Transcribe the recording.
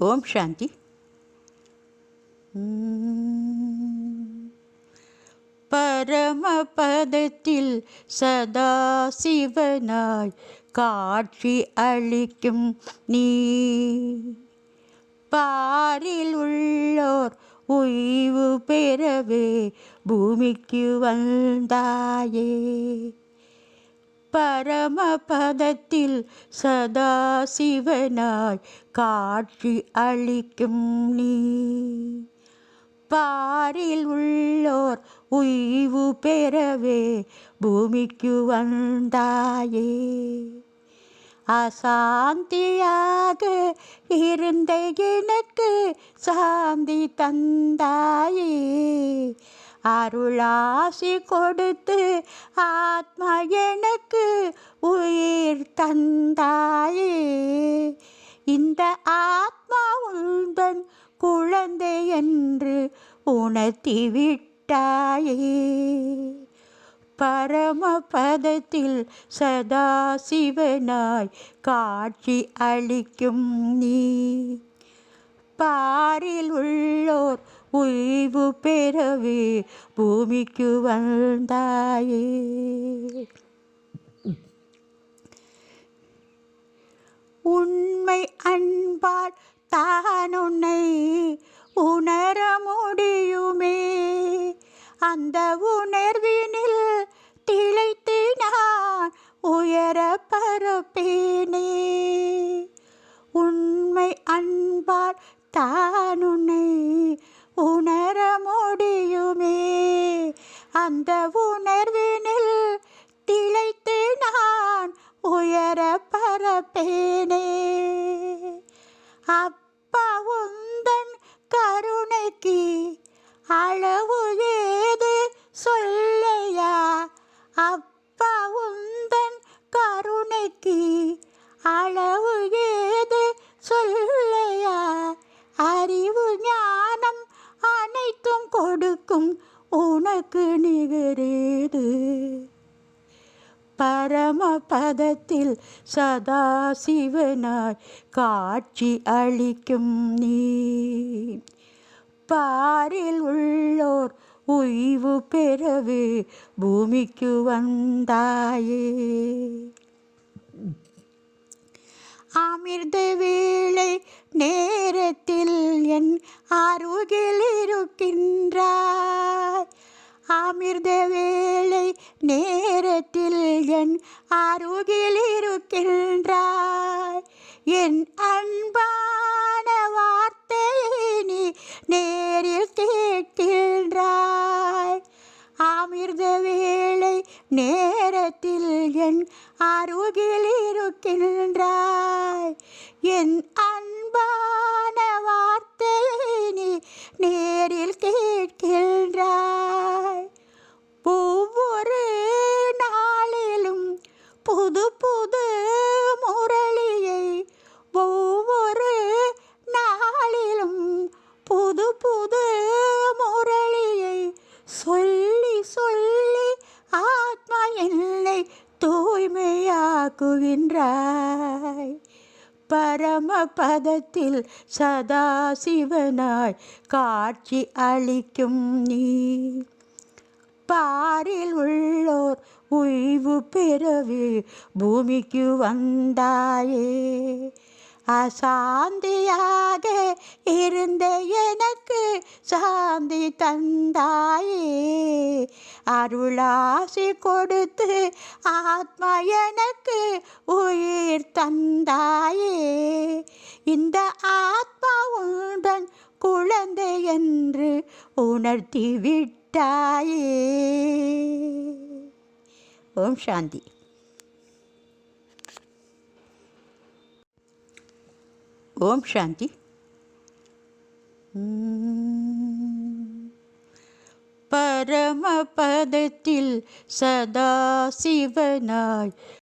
ஓம் சாந்தி. பரமபதத்தில் சதா சிவனாய் காட்சி அளிக்கும் நீ பாரில் உள்ளோர் உய்வு பெறவே பூமிக்கு வந்தாயே. பரமபதத்தில் சதா சிவனாய் காட்சி அளிக்கும் நீ. பாரில் உள்ளோர் உய்வு பெறவே பூமிக்கு வந்தாயே. அசாந்தியாக இருந்த எனக்கு சாந்தி தந்தாயே. அருளாசி கொடுத்து ஆத்மா எனக்கு உயிர் தந்தாயே. இந்த ஆத்மா உந்தன் குழந்தை என்று உணர்த்தி விட்டாயே பரமபதத்தில் சதா சிவனாய் காட்சி அளிக்கும் நீ. பாரில் உள்ளோர் உய்வு பெறவே பூமிக்கு வந்தாயே. உண்மை அன்பால் தான் உன்னை உணர முடியுமே. அந்த உணர்வினில் திளைத்து நான் உயர பரப்பேனே. உண்மை அன்பால் தான் உன்னை உணர முடியுமே அந்த உணர்வினில் திளைத்து நான் உயர பரப்பேனே. அப்பா உந்தன் கருணைக்கு அளவு ஏது சொல்லையா? அப்பா உந்தன் கருணைக்கு அளவு ஏது சொல்ல கொடுக்கும் உனக்கு நிகரேது. பரமபதத்தில் சதா சிவனாய் காட்சி அளிக்கும் நீ. பாரில் உள்ளோர் உய்வு பெறவே பூமிக்கு வந்தாயே. அமிர்த வேளை நேரத்தில் என் அருகில் இருக்கின்றாய் அமிர்த வேளை நேரத்தில் என் அருகில் இருக்கின்றாய் என் அன்பான வார்த்தையை நீ நேரில் கேட்கின்றாய். அமிர்த வேளை நேரத்தில் என் அருகில் இருக்கின்றாய் என் தூய்மையாக்குகின்றாய். பரமபதத்தில் சதா சிவனாய் காட்சி அளிக்கும் நீ பாரில் உள்ளோர் உய்வு பிறவி பூமிக்கு வந்தாயே. அசாந்தியாக இருந்த எனக்கு சாந்தி தந்தாயே. அருளாசி கொடுத்து ஆத்மா எனக்கு உயிர் தந்தாயே. இந்த ஆத்மா உடன் குழந்தை என்று உணர்த்தி விட்டாயே ஓம் சாந்தி. ஓம் சாந்தி. பரமபதத்தில் சதா சிவனாய்.